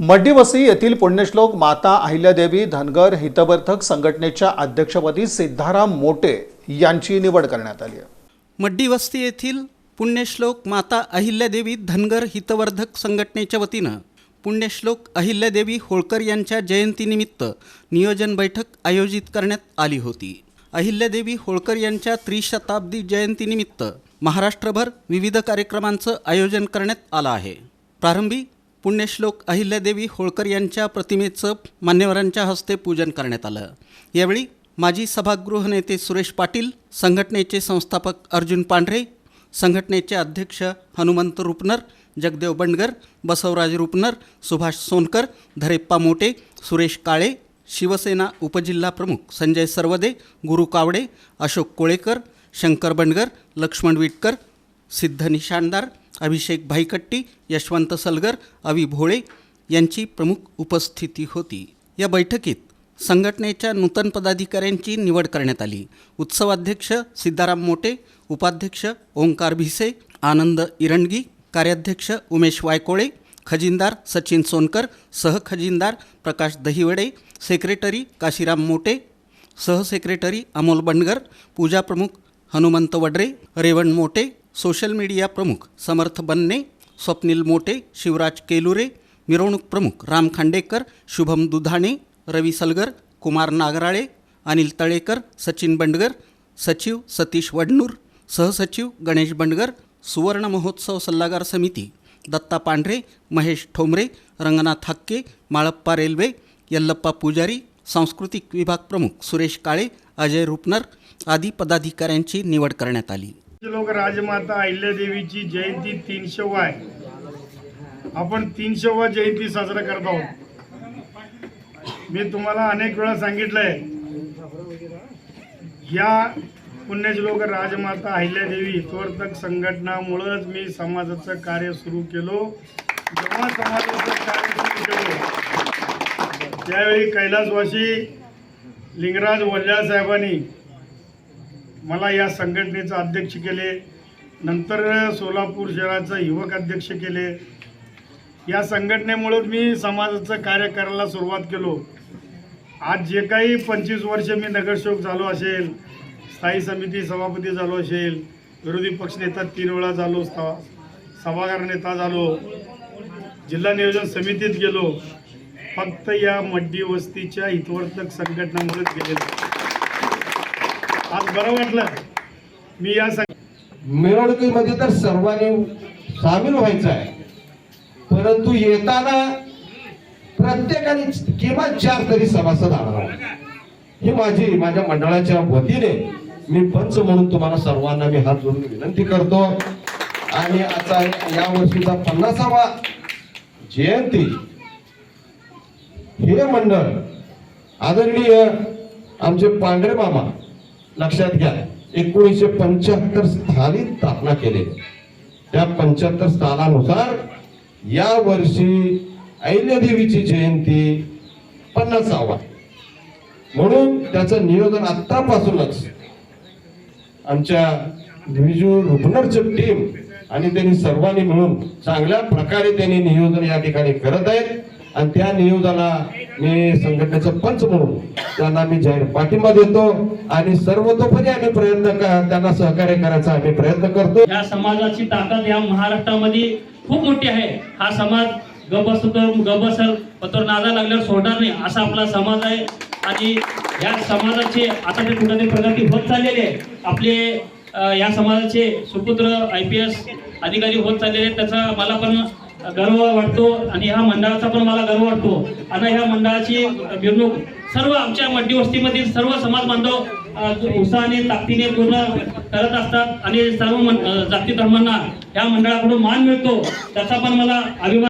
मड्डीवसी येथील पुण्यश्लोक माता अहिल्यादेवी धनगर हितवर्धक संघटनेच्या अध्यक्षपदी सिद्धाराम मोटे यांची निवड करण्यात आली आहे. येथील पुण्यश्लोक माता अहिल्यादेवी धनगर हितवर्धक संघटनेच्या वतीनं पुण्यश्लोक अहिल्यादेवी होळकर यांच्या जयंतीनिमित्त नियोजन बैठक आयोजित करण्यात आली होती. अहिल्यादेवी होळकर यांच्या त्रिशताब्दी जयंतीनिमित्त महाराष्ट्रभर विविध कार्यक्रमांचं आयोजन करण्यात आलं आहे. प्रारंभी पुण्यश्लोक अहिल्यादेवी होळकर यांच्या प्रतिमेचं मान्यवरांच्या हस्ते पूजन करण्यात आलं. यावेळी माजी सभागृह नेते सुरेश पाटील संघटनेचे संस्थापक अर्जुन पांढरे संघटनेचे अध्यक्ष हनुमंत रुपनर जगदेव बंडगर बसवराज रुपनर सुभाष सोनकर धरेप्पा मोटे सुरेश काळे शिवसेना उपजिल्हा प्रमुख संजय सरवदे गुरु कावडे अशोक कोळेकर शंकर बंडगर लक्ष्मण विटकर सिद्ध निशाणदार अभिषेक भाईकट्टी यशवंत सलगर अवी भोळे यांची प्रमुख उपस्थिती होती. या बैठकीत संघटनेच्या नूतन पदाधिकाऱ्यांची निवड करण्यात आली. उत्सवाध्यक्ष सिद्धाराम मोटे उपाध्यक्ष ओंकार भिसे आनंद इरणगी कार्याध्यक्ष उमेश वायकोळे खजिनदार सचिन सोनकर सहखजिनदार प्रकाश दहिवडे सेक्रेटरी काशीराम मोटे सहसेक्रेटरी अमोल बंडगर पूजा प्रमुख हनुमंत वडरे रेवण मोटे सोशल मीडिया प्रमुख समर्थ बन्ने स्वप्नील मोटे शिवराज केलुरे मिरवणूक प्रमुख राम खांडेकर शुभम दुधाणे रवी सलगर कुमार नागराळे अनिल तळेकर सचिन बंडगर सचिव सतीश वडनूर सहसचिव गणेश बंडगर सुवर्ण महोत्सव सल्लागार समिती दत्ता पांढरे महेश ठोंबरे रंगनाथ हक्के माळप्पा रेल्वे यल्लप्पा पुजारी सांस्कृतिक विभाग प्रमुख सुरेश काळे अजय रुपनर आदी पदाधिकाऱ्यांची निवड करण्यात आली. लोक राजमाता अहिल्यादेवीची जयंती तीनशे वाय. आपण तीनशे वा जयंती साजरा करत आहोत. मी तुम्हाला अनेक वेळा सांगितलंय या पुण्यश्लोक राजमाता अहिल्यादेवी हितवर्धक संघटनामुळंच मी समाजाचं कार्य सुरू केलो. जेव्हा समाजाचं कार्य सुरू केलं त्यावेळी कैलासवासी लिंगराज वल्ल्या साहेबांनी मला या संघटनेचं अध्यक्ष केले नंतर सोलापूर शहराचं युवक अध्यक्ष केले. या संघटनेमुळं मी समाजाचं कार्य करायला सुरुवात केलो. आज जे काही पंचवीस वर्ष मी नगरसेवक झालो असेल स्थायी समिती सभापती झालो असेल विरोधी पक्षनेता तीन वेळा झालो सभागार नेता झालो जिल्हा नियोजन समितीत गेलो. फक्त या मड्डी वस्तीच्या हितवर्तक संघटनामुळेच गेलेलो. आज बरं वाटलं. मी या मिरवणुकीमध्ये तर सर्वांनी सामील व्हायचं आहे. परंतु येताना प्रत्येकाने किमान चार तरी सभासद आणणार ही माझी माझ्या मंडळाच्या वतीने मी पंच म्हणून तुम्हाला सर्वांना मी हात जोडून विनंती करतो. आणि आता या वर्षीचा पन्नासावा जयंती हे मंडळ आदरणीय आमचे पांढरे मामा लक्षात घ्या. एकोणीसशे पंच्याहत्तर स्थानी स्थापना केली. त्या पंच्याहत्तर स्थानानुसार या वर्षी अहिल्यादेवीची जयंती पन्नासावा. म्हणून त्याचं नियोजन आतापासूनच आमच्या विजू रुग्णरचं टीम आणि त्यांनी सर्वांनी मिळून चांगल्या प्रकारे त्यांनी नियोजन या ठिकाणी करत आहेत. आणि त्या नियोजनाला मी संघटनेचं पंच म्हणून त्यांना मी जाहीर पाठिंबा देतो आणि सर्वतोपरी आम्ही प्रयत्न त्यांना सहकार्य करायचा आम्ही प्रयत्न करतो. या समाजाची ताकद या महाराष्ट्रामध्ये खूप मोठी आहे. हा समाज गबस गबसल पत्र नादा लागल्यावर सोडणार नाही असा आपला समाज आहे. आणि या समाजाचे आता ते कुठे प्रगती होत चाललेली आहे. आपले या समाजाचे सुपुत्र आय पी एस अधिकारी होत चाललेले आहेत. त्याचा मला पण गर्व वाटतो आणि ह्या मंडळाचा पण मला गर्व वाटतो. आणि ह्या मंडळाची मिरवणूक सर्व आमच्या मड्डी वस्तीमधील सर्व समाज बांधव उत्साहाने ताकदीने पूर्ण करत असतात. आणि सर्व जाती धर्मांना या मंडळाकडून मान मिळतो. त्याचा पण मला अभिमान